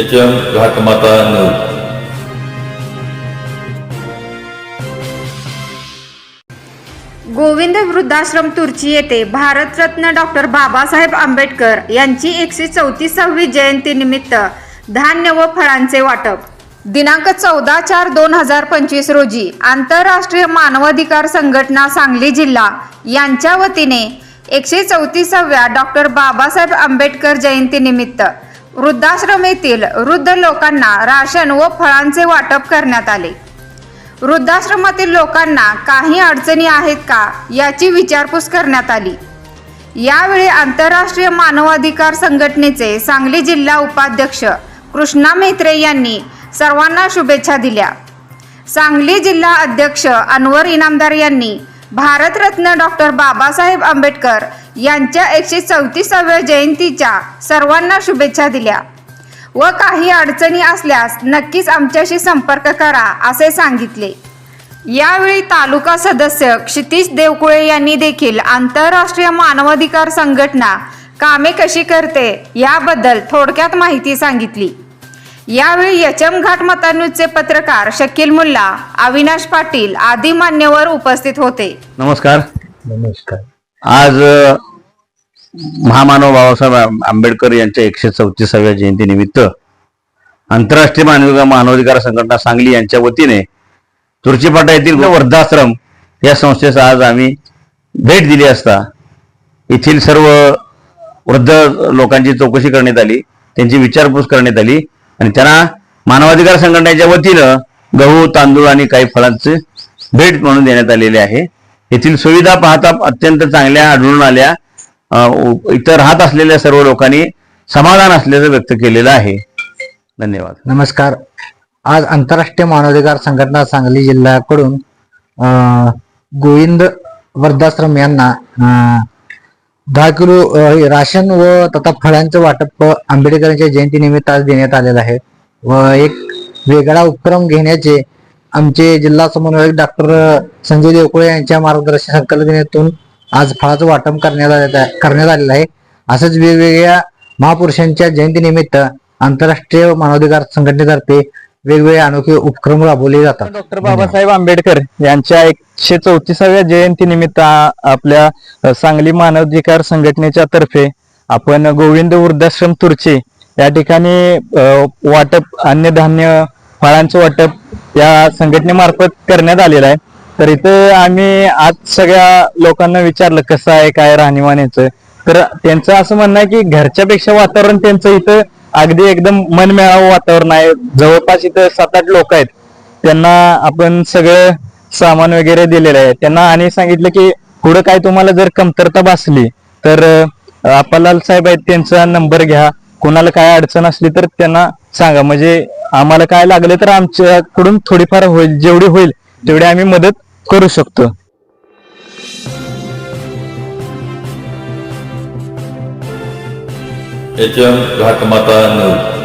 H M Ghatmata news Govind वृद्धाश्रम तुर्ची येथे Bharat Ratna doctor Babasaheb Ambedkar यांची एकशे चौतीसावी जयंतीनिमित्त धान्य व फळांचे वाटप. दिनांक चौदा चार दोन हजार पंचवीस रोजी आंतरराष्ट्रीय मानवाधिकार संघटना सांगली जिल्हा यांच्या वतीने एकशे चौतीसाव्या डॉक्टर बाबासाहेब आंबेडकर जयंतीनिमित्त वृद्धाश्रम येथील वृद्ध लोकांना राशन व फळांचे वाटप करण्यात आले. वृद्धाश्रमातील लोकांना काही अडचणी आहेत का याची विचारपूस करण्यात आली. यावेळी आंतरराष्ट्रीय मानवाधिकार संघटनेचे सांगली जिल्हा उपाध्यक्ष कृष्णा मेत्रे यांनी सर्वांना शुभेच्छा दिल्या. सांगली जिल्हा अध्यक्ष अनवर इनामदार यांनी भारतरत्न डॉक्टर बाबासाहेब आंबेडकर यांच्या एकशे चौतीसाव्या जयंतीच्या सर्वांना शुभेच्छा दिल्या. व काही अडचणी असल्यास नक्कीच आमच्याशी संपर्क करा असे सांगितले. यावेळी तालुका सदस्य क्षितिश देवकुळे यांनी देखील आंतरराष्ट्रीय मानवाधिकार संघटना कामे कशी करते याबद्दल थोडक्यात माहिती सांगितली. यावेळी यचम घाट मतान्यूजचे पत्रकार शकील मुल्ला अविनाश पाटील आदी मान्यवर उपस्थित होते. नमस्कार. नमस्कार. आज महामानव बाबासाहेब आंबेडकर यांच्या एकशे चौतीसाव्या जयंतीनिमित्त आंतरराष्ट्रीय मानव मानवाधिकार संघटना सांगली यांच्या वतीने तुर्चीपाटा येथील वृद्धाश्रम या संस्थेचा आज आम्ही भेट दिली असता. येथील सर्व वृद्ध लोकांची चौकशी करण्यात आली त्यांची विचारपूस करण्यात आली आणि त्यांना मानवाधिकार संघटनेच्या वतीनं गहू तांदूळ आणि काही फळांचे भेट म्हणून देण्यात आलेले आहे. येथील सुविधा पाहता अत्यंत चांगल्या आढळून आल्या. इतर राहत असलेल्या सर्व लोकांनी समाधान असल्याचं व्यक्त केलेलं आहे. धन्यवाद. नमस्कार. आज आंतरराष्ट्रीय मानवाधिकार संघटना सांगली जिल्ह्याकडून गोविंद वृद्धाश्रम यांना दहा किलो राशन व तथा फळांचं वाटप आंबेडकरांच्या जयंतीनिमित्त आज देण्यात आलेलं आहे. व एक वेगळा उपक्रम घेण्याचे आमचे जिल्हा समन्वयक डॉक्टर संजय देवकुळे यांच्या मार्गदर्शन संकल्पनेतून आज फळाचं वाटप करण्यात करण्यात आलेलं आहे. असंच वेगवेगळ्या महापुरुषांच्या जयंतीनिमित्त आंतरराष्ट्रीय मानवाधिकार संघटनेतर्फे वेगवेगळे अनोखे उपक्रम राबवले जातात. डॉक्टर बाबासाहेब आंबेडकर यांच्या एकशे चौतीसाव्या जयंती निमित्त आपल्या सांगली मानवाधिकार संघटनेच्या तर्फे आपण गोविंद वृद्धाश्रम तुर्चे या ठिकाणी वाटप अन्नधान्य फळांचं वाटप या संघटनेमार्फत करण्यात आलेलं आहे. तर इथं आम्ही आज सगळ्या लोकांना विचारलं कसं आहे काय राहणीमान याचं? तर त्यांचं असं म्हणणं आहे की घरच्यापेक्षा वातावरण त्यांचं इथं अगदी एकदम मनमिळावं वातावरण आहे. जवळपास इथं सात आठ लोक आहेत. त्यांना आपण सगळं सामान वगैरे दिलेलं आहे. त्यांना आणि सांगितलं की पुढं काय तुम्हाला जर कमतरता भासली तर अं, साहेब आहेत त्यांचा नंबर घ्या. कोणाला काय अडचण असली तर त्यांना सांगा. म्हणजे आम्हाला काय लागलं तर आमच्याकडून थोडीफार होईल जेवढी होईल तेवढी आम्ही मदत करू शकतो. H M Ghatmata news